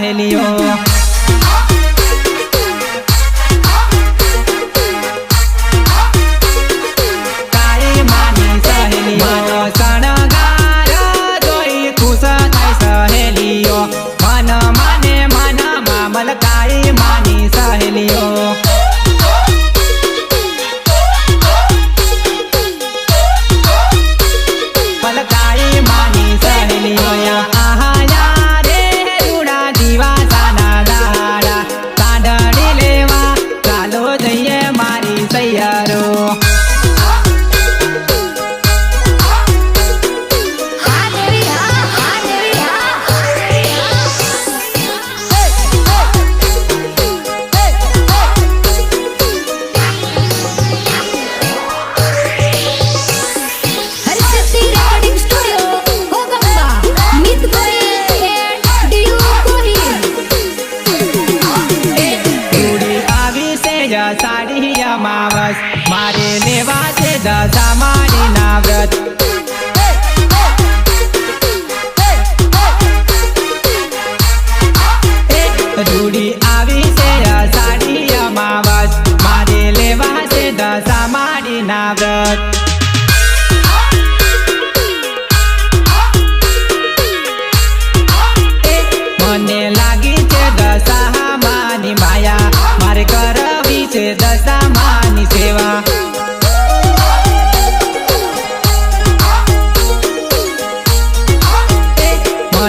માની અષાઢી અમાવસ મારે લેવા છે દશા મારી ના વ્રત રૂડી આવી છે અષાઢી અમાવસ મારે લેવા છે દશા મારી ના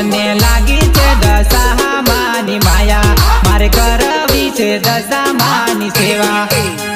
મને લાગી છે દશામાની માયા. મારે કરવી છે દશામાની સેવા.